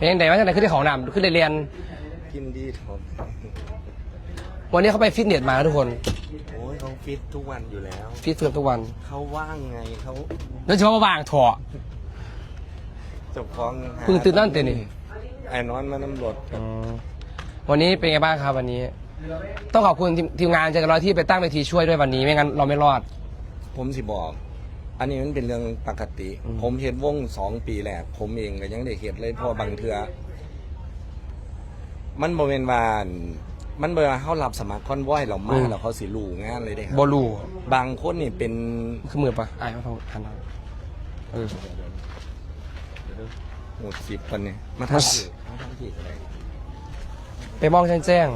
เป็นยังไงว่าจะไหนขึ้นที่ของนำขึ้นเรียน กินดีทอมวันนี้เขาไปฟิตเนสมาทุกคนโอ้ยเขาฟิตทุกวันอยู่แล้ว ฟิตเฟิร์มทุกวันเขาว่างไงเขาโดยเฉพาะว่าวางถอเจะฟ้าของหาเพิ่งตื่นนั่นเตนี่ไอ้นอนมาน้ำรถครับวันนี้เป็นไงบ้างครับวันนี้ ต้องขอบคุณทีมทีมงานเจกันร้อยที่ไปตั้งเวทีช่วยด้วยวันนี้ไม่งั้นเราไม่รอด ผมสิบอก อันนี้มันเป็นเรื่องปกติ อืม ผมเห็นวงสองปีแรกผมเองก็ยังได้เห็นเลยเพอบางเทือมันบริเวณวาอั่นมันเวลาเขารับสมัครคอนวอยเรามาแล้วเขาสิรู้งานเลยเด้ครับบอลูบางคนนี่เป็น คือมือปะไอ้มาทำทันเออ หมดสิบคนเนี่ยมามาทำสิมาทำสิอะไรไปมองแจ้งแจ้ง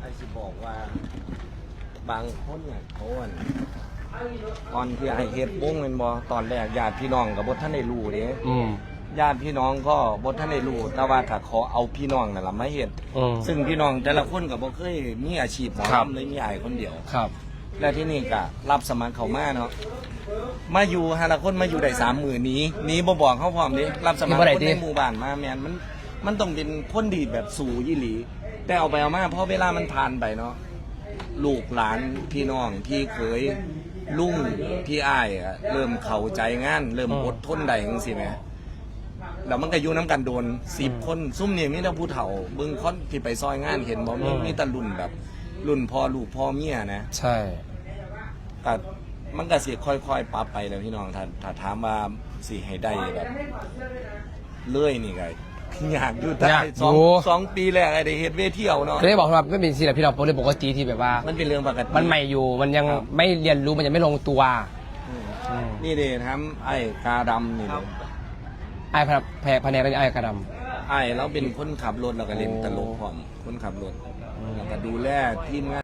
ไอ้สิ บอกว่า บางคนเนี่ยเขาอั่นตอนที่ไอ้เฮ็ดวงแมันบอตอนแรกญาติพี่น้องกับบทท่านได้รู้เด้อืม ญาติพี่น้องก็บทท่านได้รู้แต่ว่าถ้าขอเอาพี่น้องนั่นละมาเฮ็ดอืม ซึ่งพี่น้องแต่ละคนก็บ่เคยมีอาชีพหมอครับลำเลยมีไอ้คนเดียว ครับ และที่นี่ก็รับสมัครเขามาเนาะมาอยู่ฮาละคนมาอยู่ได้สามหมื่นนี้หนี้บ่บอกเขาพร้อมเดิรับสมัครคนในหมู่บ้านมาแมนมัน มันต้องเป็นคนดีแบบสู่ยี่หลี แต่เอาไปเอามาเพราะเวลามันผ่านไปเนาะลูกหลานพี่น้องพี่เคยลุงพี่อ้ายอะเริ่มเข้าใจงาน เริ่มอืมอดทนได้จังซี่แหมแล้วมันก็อยู่น้ำกันโดนสิบคนซุ่มนี่มีแต่ผู้เฒ่าเบิ่งคนที่ไปซอยงานเห็นบ่มีมีแต่รุ่นแบบ รุ่นพ่อลูกพ่อเมียนะใช่ก็มันก็สิค่อยๆปรับไปแล้วพี่น้องถ้าถ้าถามว่าสิให้ได้แบบเลื่อยนี่ก็ อยากอยู่แต่อยากสองอยู่ สองปีแรกไอ้ได้เฮ็ดเวทีเอาเนาะก็เลยบอกว่าไม่เป็นสิ่งที่เราเลยปกติที่แบบว่า มันเป็นเรื่องปกติมันใหม่อยู่มันยังครับไม่เรียนรู้มันยังไม่ลงตัวอืมอืมนี่เด้ทำไอ้กาดำนี่เด้ไอ้พระแพรพแนกไอ้กระดไอ้เราเป็นคนขับรถแล้วก็เล่นโอ้ตลกพร้อมคนขับรถแล้วก็ดูแลทีมงาน